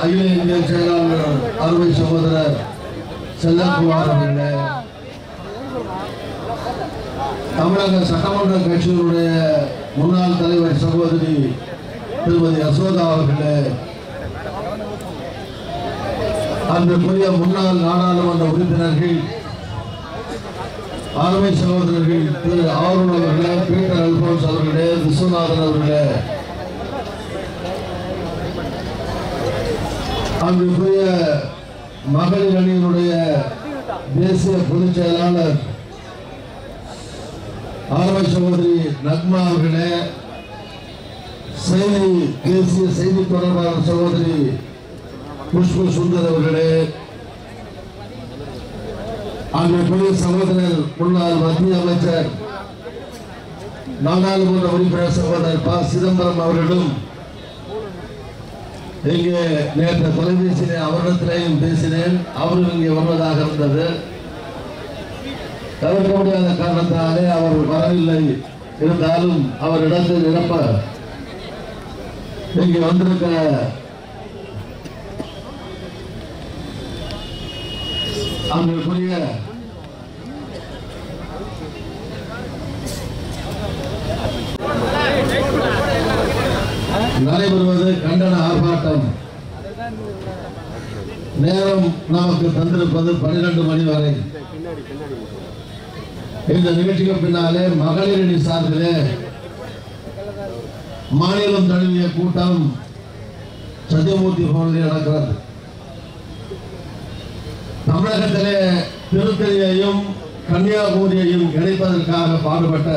அகில இந்திய செயலாளர் அருமை சகோதரர் செல்லக்குமார் அவர்களே. தமிழக சட்டமன்ற கட்சியினுடைய முன்னாள் தலைவர் சகோதரி திருமதி யசோதா அவர்களே. அன்றைக்குரிய முன்னாள் நாடாளுமன்ற உறுப்பினர்கள் அருமை சகோதரர்கள் திரு ஆருண் அவர்களே பீட்டர் அல்போன்ஸ் அவர்களே விஸ்வநாதன் அவர்களே அன்றைக்குரிய மகளிர் அணியினுடைய தேசிய பொதுச் செயலாளர் ஆரம்ப சகோதரி நக்மா அவர்களே செய்தி தேசிய செய்தி தொடர்பாளர் சகோதரி புஷ்பு சுந்தர் அவர்களே அன்றைக்குரிய சகோதரர் முன்னாள் மத்திய அமைச்சர் நாடாளுமன்ற உறுப்பினர் சகோதரர் ப. சிதம்பரம் அவர்களும் இங்கே நேற்று தொலைபேசியிலே அவரிடத்திலேயும் பேசினேன். அவரும் இங்கே வருவதாக இருந்தது. தவிர்க்க முடியாத காரணத்தாலே அவர் வரவில்லை. இருந்தாலும் அவர் இடத்தில் நிரப்ப இங்கே வந்திருக்க அவங்களுக்குரிய நடைபெறுவது கண்டன ஆர்ப்பாட்டம். நேரம் நமக்கு தந்திருப்பது பன்னிரண்டு மணி வரை. இந்த நிகழ்ச்சிக்கு பின்னாலே மகளிரணி சார்பிலே மாநிலம் தழுவிய கூட்டம் சத்தியமூர்த்தி பவனில் நடக்கிறது. தமிழகத்திலே திருத்தணியையும் கன்னியாகுமரியையும் இணைப்பதற்காக பாடுபட்ட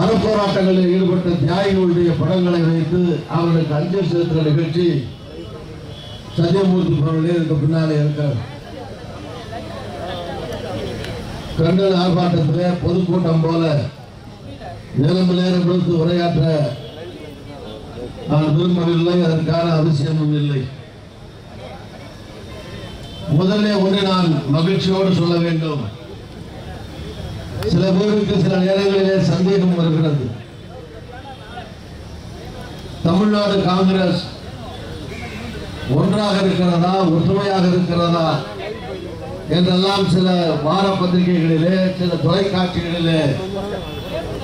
அறப்போராட்டங்களில் ஈடுபட்ட தியாகிகளுடைய படங்களை வைத்து அவர்களுக்கு அஞ்சல் செலுத்துகிற நிகழ்ச்சி சத்யமூர்த்தி பொருளே இதுக்கு பின்னாலே இருக்கிறது கண்டன ஆர்ப்பாட்டத்தில் பொதுக்கூட்டம் போல நேரம் நேரம் கொடுத்து உரையாற்ற நான் விரும்பவில்லை அதற்கான அவசியமும் இல்லை. முதல்ல ஒன்று நான் மகிழ்ச்சியோடு சொல்ல வேண்டும். சில பேருக்கு சில நேரங்களிலே சந்தேகம் வருகிறது. தமிழ்நாடு காங்கிரஸ் ஒன்றாக இருக்கிறதா ஒற்றுமையாக இருக்கிறதா என்றெல்லாம் சில வார பத்திரிகைகளிலே சில தொலைக்காட்சிகளிலே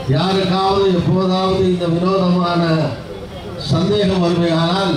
யாருக்காவது எப்போதாவது இந்த வினோதமான சந்தேகம் வருமையானால்